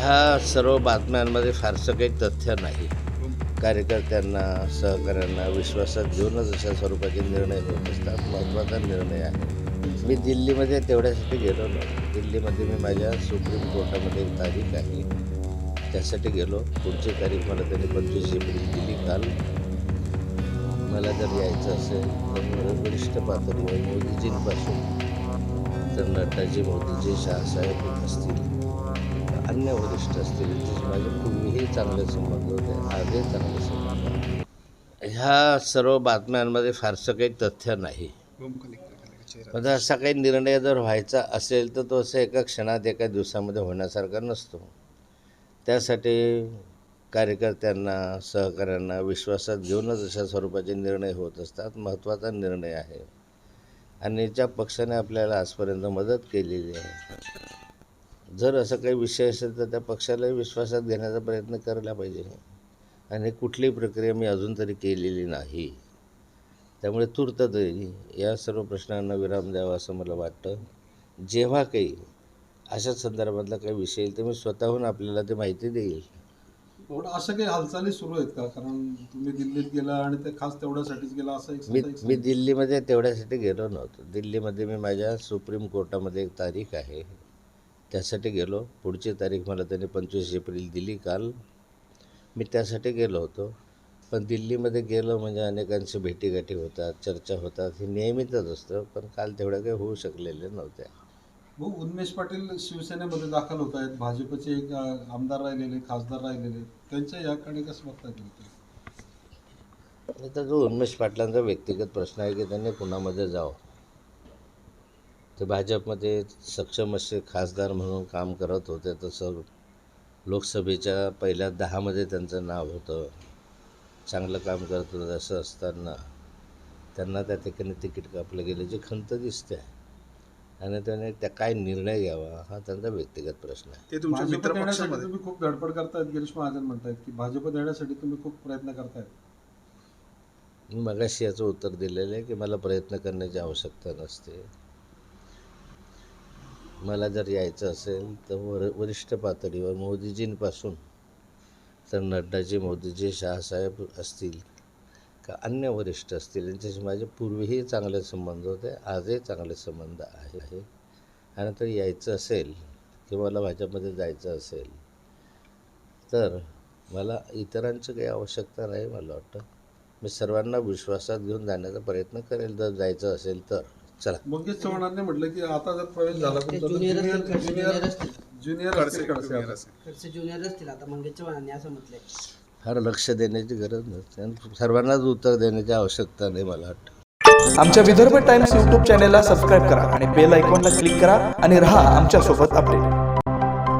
ह्या सर्व बातम्यांमध्ये फारसं काही तथ्य नाही. कार्यकर्त्यांना सहकाऱ्यांना विश्वासात घेऊनच अशा स्वरूपाचे निर्णय होत असतात. महत्त्वाचा निर्णय आहे. मी दिल्लीमध्ये तेवढ्यासाठी गेलो नव्हतो. दिल्लीमध्ये मी माझ्या सुप्रीम कोर्टामध्ये एक तारीख आहे. त्यासाठी गेलो. पुढची तारीख मला त्यांनी पंचवीस एप्रिल दिली. काल मला जर यायचं असेल तर मला वरिष्ठ पातळीवर मोदीजींपासून तर नड्डाजी मोदीजी शहासाहेब असतील अन्य वरिष्ठ असतील माझे कुणीही चांगले संबंध होते आजही चांगले संबंध ह्या सर्व बातम्यांमध्ये फारसं काही तथ्य नाही. म्हणजे असा काही निर्णय जर व्हायचा असेल तर तो असं एका क्षणात एका दिवसामध्ये होण्यासारखा नसतो. त्यासाठी कार्यकर्त्यांना सहकाऱ्यांना विश्वासात घेऊनच अशा स्वरूपाचे निर्णय होत असतात. महत्त्वाचा निर्णय आहे. आणि ज्या पक्षाने आपल्याला आजपर्यंत मदत केलेली आहे जर असं काही विषय असेल तर त्या पक्षालाही विश्वासात घेण्याचा प्रयत्न करायला पाहिजे. आणि कुठलीही प्रक्रिया मी अजून तरी केलेली नाही. त्यामुळे तूर्त तरी या सर्व प्रश्नांना विराम द्यावा असं मला वाटतं. जेव्हा काही अशा संदर्भातला काही विषय येईल तर मी स्वतःहून आपल्याला ते माहिती देईल. एवढं अशा काही हालचाली सुरू आहेत का? कारण तुम्ही दिल्लीत गेला आणि ते खास तेवढ्यासाठीच गेला असं एक मी मी दिल्लीमध्ये तेवढ्यासाठी गेलो नव्हतो. दिल्लीमध्ये मी माझ्या सुप्रीम कोर्टामध्ये एक तारीख आहे. त्यासाठी गेलो. पुढची तारीख मला त्यांनी पंचवीस एप्रिल दिली काल. मी त्यासाठी गेलो होतो. पण दिल्लीमध्ये गेलो म्हणजे अनेकांची भेटीगाठी होतात चर्चा होतात. हे नेहमीचंच असतं पण काल तेवढ्या काही होऊ शकलेल्या नव्हत्या भाऊ उन्मेष पाटील शिवसेनेमध्ये दाखल होत आहेत. भाजपचे एक आमदार राहिलेले खासदार राहिलेले. त्यांच्या याकडे कसं तुम्ही आता जो उन्मेष पाटलांचा व्यक्तिगत प्रश्न आहे की त्यांनी कुणामध्ये जावं? ते भाजपमध्ये सक्षम असे खासदार म्हणून काम करत होते तसं लोकसभेच्या पहिल्या दहामध्ये त्यांचं नाव होतं. चांगलं काम करत होतं असं असताना त्यांना त्या ठिकाणी तिकीट कापलं गेल्याची खंत दिसते आणि त्याने त्या काय निर्णय घ्यावा हा त्यांचा व्यक्तिगत प्रश्न आहे. ते तुमच्या मित्र पक्षामध्ये. तुम्ही खूप धडपड करतायत गिरीश महाजन म्हणतायत की भाजप देण्यासाठी तुम्ही खूप प्रयत्न करतायत. मी मगाशी याचं उत्तर दिलेलं आहे की मला प्रयत्न करण्याची आवश्यकता नसते. मला जर यायचं असेल तर वर वरिष्ठ पातळीवर मोदीजींपासून तर नड्डाजी मोदीजी शहासाहेब असतील का अन्य वरिष्ठ असतील यांच्याशी माझे पूर्वीही चांगले संबंध होते आजही चांगले संबंध आहे. आणि तर यायचं असेल किंवा मला भाजपमध्ये जायचं असेल तर मला इतरांची काही आवश्यकता नाही मला वाटतं. मी सर्वांना विश्वासात घेऊन जाण्याचा प्रयत्न करेल. जर जायचं असेल तर. चला मंगेश चव्हाणांनी म्हटलं की आता जर प्रवेश झाला ते ज्युनियर असतील, ज्युनियर असतील. ज्युनियर खडसे असतील खडसे आता. असेल. खडसे ज्युनियर असतील आता मंगेश चव्हाणांनी असं म्हटलंय फार लक्ष देण्याची गरज नसते आणि सर्वांनाच उत्तर देण्याची आवश्यकता नाही मला वाटतं आमच्या विदर्भ टाइम्स यूट्यूब चॅनेलला सबस्क्राईब करा आणि बेल आयकॉनला क्लिक करा आणि रहा आमच्यासोबत अपडेट